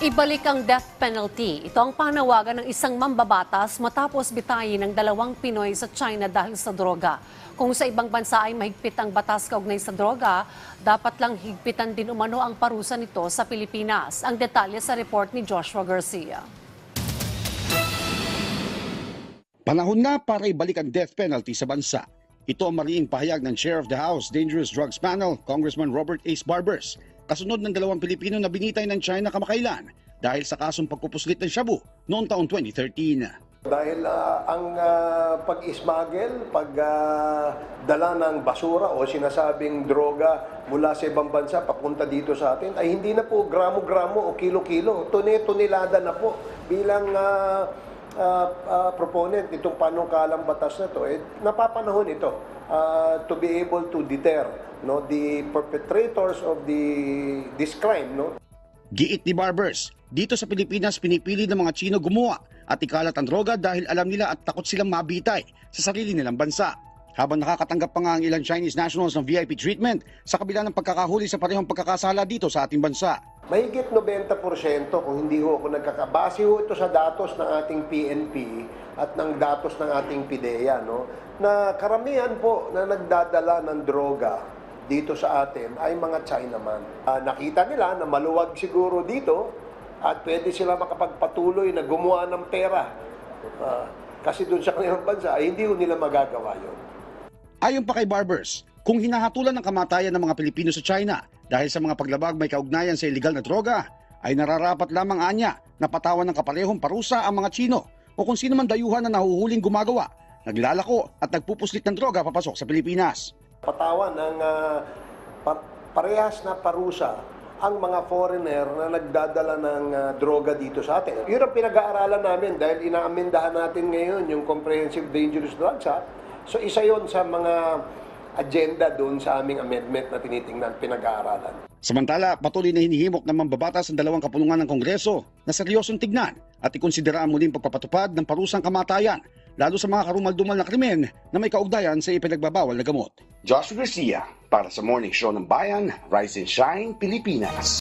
Ibalik ang death penalty. Ito ang panawagan ng isang mambabatas matapos bitayin ng dalawang Pinoy sa China dahil sa droga. Kung sa ibang bansa ay mahigpit ang batas kaugnay sa droga, dapat lang higpitan din umano ang parusa nito sa Pilipinas. Ang detalye sa report ni Joshua Garcia. Panahon na para ibalik ang death penalty sa bansa. Ito ang mariing pahayag ng Chair of the House Dangerous Drugs Panel, Congressman Robert Ace Barbers, kasunod ng dalawang Pilipino na binitay ng China kamakailan dahil sa kasong pagpupuslit ng shabu noong taong 2013. Dahil ah, ang ah, pag-ismagel, pagdala ng basura o sinasabing droga mula sa ibang bansa papunta dito sa atin ay hindi na po gramo-gramo o kilo-kilo. Tune-tunilada na po bilang ah, ah, ah, proponent nitong panukalang batas na to. Eh, napapanahon ito ah, to be able to deter no, the perpetrators of the this crime. No? Giit ni Barbers, dito sa Pilipinas pinipili ng mga Chino gumawa at ikalat ang droga dahil alam nila at takot silang mabitay sa sarili nilang bansa. Habang nakakatanggap pa nga ang ilang Chinese nationals ng VIP treatment sa kabila ng pagkakahuli sa parehong pagkakasala dito sa ating bansa. Mahigit 90% kung hindi ho ako nagkakabase ho ito sa datos ng ating PNP at ng datos ng ating PIDEA, no? na karamihan po na nagdadala ng droga dito sa atin ay mga Chinaman. Ah, nakita nila na maluwag siguro dito at pwede sila makapagpatuloy na gumawa ng pera. Ah, kasi doon sa kanilang bansa ay hindi ho nila magagawa yun. Ayon pa kay Barbers, kung hinahatulan ng kamatayan ng mga Pilipino sa China dahil sa mga paglabag may kaugnayan sa illegal na droga, ay nararapat lamang anya na patawan ng kaparehong parusa ang mga Chino o kung sino man dayuhan na nahuhuling gumagawa, naglalako at nagpupuslit ng droga papasok sa Pilipinas. patawan ng pa- parehas na parusa ang mga foreigner na nagdadala ng ah, droga dito sa atin. Yun ang pinag-aaralan namin dahil inaamendahan natin ngayon yung Comprehensive Dangerous Drugs Act. So isa yon sa mga agenda doon sa aming amendment na tinitingnan, pinag-aaralan. Samantala, patuloy na hinihimok ng mambabatas ang dalawang kapulungan ng Kongreso na seryosong tignan at ikonsidera ang muling pagpapatupad ng parusang kamatayan lalo sa mga karumal-dumal na krimen na may kaugnayan sa ipinagbabawal na gamot. Joshua Garcia para sa Morning Show ng Bayan, Rise and Shine, Pilipinas.